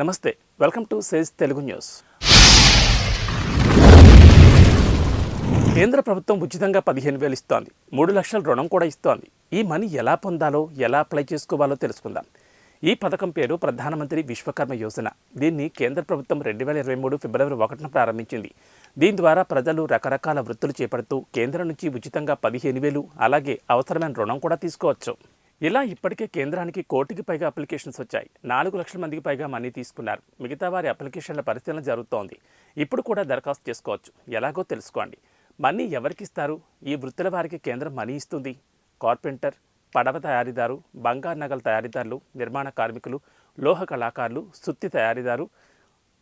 నమస్తే welcome to sage Telugu news. కేంద్ర ప్రభుత్వం ఉచితంగా పదిహేను వేలు ఇస్తోంది మూడు లక్షల రుణం కూడా ఇస్తోంది. ఈ మనీ ఎలా పొందాలో ఎలా అప్లై చేసుకోవాలో తెలుసుకుందాం. ఈ పథకం పేరు ప్రధానమంత్రి విశ్వకర్మ యోజన. దీన్ని కేంద్ర ప్రభుత్వం రెండు వేల ఇరవై మూడు ఫిబ్రవరి ఒకటిన ప్రారంభించింది. దీని ద్వారా ప్రజలు రకరకాల వృత్తులు చేపడుతూ కేంద్రం నుంచి ఉచితంగా పదిహేను వేలు అలాగే అవసరమైన రుణం కూడా తీసుకోవచ్చు. ఇలా ఇప్పటికే కేంద్రానికి కోటికి పైగా అప్లికేషన్స్ వచ్చాయి. నాలుగు లక్షల మందికి పైగా మనీ తీసుకున్నారు. మిగతా వారి అప్లికేషన్ల పరిశీలన జరుగుతోంది. ఇప్పుడు కూడా దరఖాస్తు చేసుకోవచ్చు. ఎలాగో తెలుసుకోండి. మనీ ఎవరికి ఇస్తారు ఈ వృత్తుల వారికి కేంద్రం మనీ ఇస్తుంది. కార్పెంటర్ పడవ తయారీదారు బంగారు నగల తయారీదారులు నిర్మాణ కార్మికులు లోహ కళాకారులు సుత్తి తయారీదారు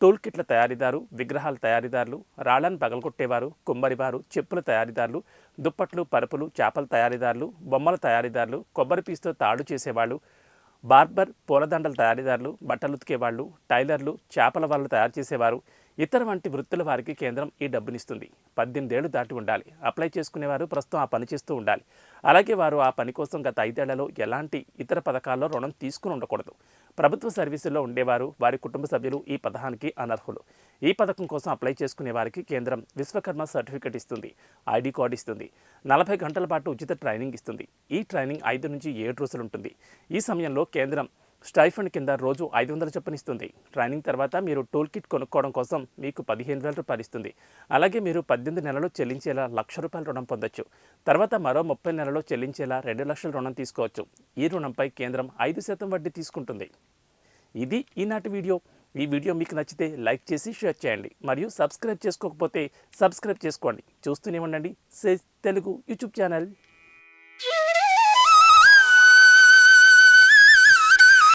టూల్ కిట్ల తయారీదారు విగ్రహాల తయారీదారులు రాళ్ళను పగలగొట్టేవారు కుమ్మరివారు చెప్పుల తయారీదారులు దుప్పట్లు పరుపులు చేపల తయారీదారులు బొమ్మల తయారీదారులు కొబ్బరి పీస్తో తాడు చేసేవాళ్ళు బార్బర్ పూలదండల తయారీదారులు బట్టలు ఉతికేవాళ్ళు టైలర్లు చేపల వాళ్ళు తయారు చేసేవారు ఇతర వంటి వృత్తుల వారికి కేంద్రం ఈ డబ్బునిస్తుంది. పద్దెనిమిదేళ్ళు దాటి ఉండాలి. అప్లై చేసుకునేవారు ప్రస్తుతం ఆ పని చేస్తూ ఉండాలి. అలాగే వారు ఆ పని కోసం గత ఐదేళ్ళలో ఎలాంటి ఇతర పథకాల్లో రుణం తీసుకుని ఉండకూడదు. ప్రభుత్వ సర్వీసుల్లో ఉండేవారు వారి కుటుంబ సభ్యులు ఈ పథకానికి అనర్హులు. ఈ పథకం కోసం అప్లై చేసుకునే వారికి కేంద్రం విశ్వకర్మ సర్టిఫికెట్ ఇస్తుంది ఐడి కార్డు ఇస్తుంది నలభై గంటల పాటు ఉచిత ట్రైనింగ్ ఇస్తుంది. ఈ ట్రైనింగ్ ఐదు నుంచి ఏడు రోజులు ఉంటుంది. ఈ సమయంలో కేంద్రం స్టైఫండ్ కింద రోజు ఐదు వందల చొప్పున ఇస్తుంది ట్రైనింగ్ తర్వాత మీరు టూల్ కిట్ కొనుక్కోవడం కోసం మీకు పదిహేను వేల రూపాయలు ఇస్తుంది. అలాగే మీరు పద్దెనిమిది నెలలు చెల్లించేలా లక్ష రూపాయల రుణం పొందొచ్చు. తర్వాత మరో ముప్పై నెలలో చెల్లించేలా రెండు లక్షల రుణం తీసుకోవచ్చు. ఈ రుణంపై కేంద్రం ఐదు శాతం వడ్డీ తీసుకుంటుంది. ఇది ఈనాటి వీడియో. ఈ వీడియో మీకు నచ్చితే లైక్ చేసి షేర్ చేయండి. మరియు సబ్స్క్రైబ్ చేసుకోకపోతే సబ్స్క్రైబ్ చేసుకోండి. చూస్తూనే ఉండండి. Say Telugu YouTube channel.